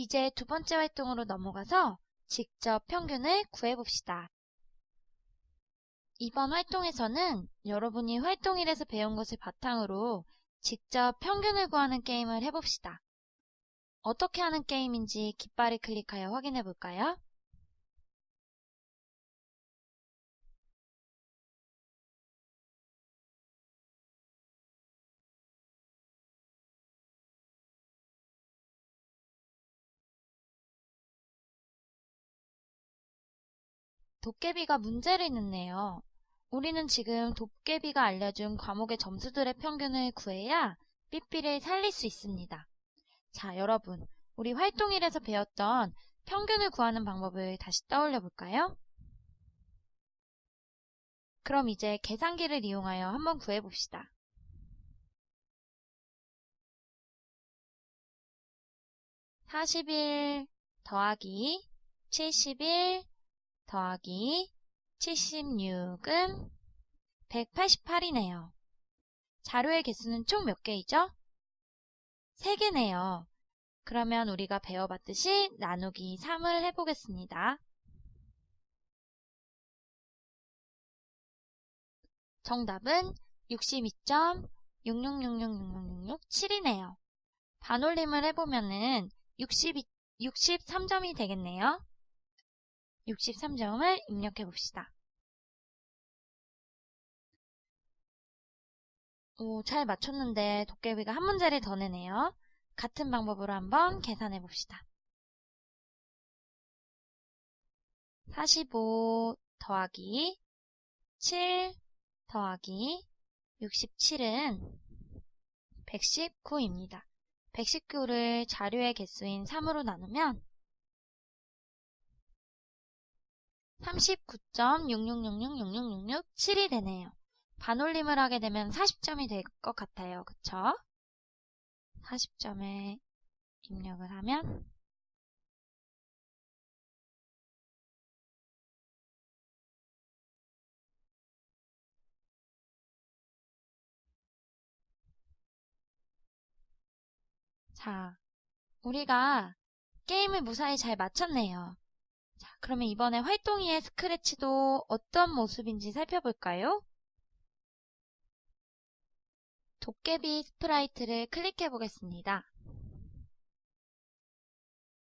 이제 두 번째 활동으로 넘어가서 직접 평균을 구해봅시다. 이번 활동에서는 여러분이 활동일에서 배운 것을 바탕으로 직접 평균을 구하는 게임을 해봅시다. 어떻게 하는 게임인지 깃발을 클릭하여 확인해 볼까요? 도깨비가 문제를 냈네요. 우리는 지금 도깨비가 알려준 과목의 점수들의 평균을 구해야 삐삐를 살릴 수 있습니다. 자, 여러분. 우리 활동일에서 배웠던 평균을 구하는 방법을 다시 떠올려 볼까요? 그럼 이제 계산기를 이용하여 한번 구해 봅시다. (41) 더하기 (71) 더하기 76은 188이네요. 자료의 개수는 총 몇 개이죠? 3개네요. 그러면 우리가 배워봤듯이 나누기 3을 해보겠습니다. 정답은 62.666666667이네요. 반올림을 해보면은 62, 63점이 되겠네요. 63점을 입력해 봅시다. 오, 잘 맞췄는데 도깨비가 한 문제를 더 내네요. 같은 방법으로 한번 계산해 봅시다. 45 더하기 7 더하기 67은 119입니다. 119를 자료의 개수인 3으로 나누면 39.666666667이 되네요. 반올림을 하게 되면 40점이 될 것 같아요. 그쵸? 40점에 입력을 하면 자, 우리가 게임을 무사히 잘 마쳤네요. 자, 그러면 이번에 활동이의 스크래치도 어떤 모습인지 살펴볼까요? 도깨비 스프라이트를 클릭해 보겠습니다.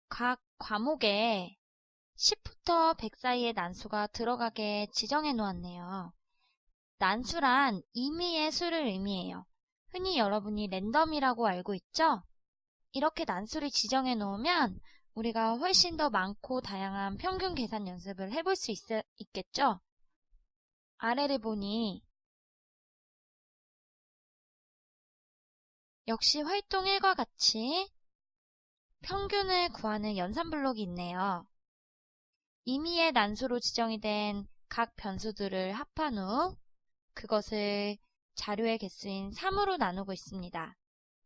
각 과목에 10부터 100 사이의 난수가 들어가게 지정해 놓았네요. 난수란 임의의 수를 의미해요. 흔히 여러분이 랜덤이라고 알고 있죠? 이렇게 난수를 지정해 놓으면 우리가 훨씬 더 많고 다양한 평균 계산 연습을 해볼 수 있, 있겠죠? 아래를 보니 역시 활동 1과 같이 평균을 구하는 연산 블록이 있네요. 임의의 난수로 지정이 된 각 변수들을 합한 후 그것을 자료의 개수인 3으로 나누고 있습니다.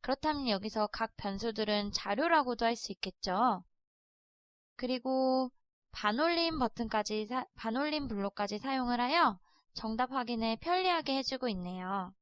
그렇다면 여기서 각 변수들은 자료라고도 할 수 있겠죠. 그리고 반올림 버튼까지 반올림 블록까지 사용을 하여 정답 확인을 편리하게 해주고 있네요.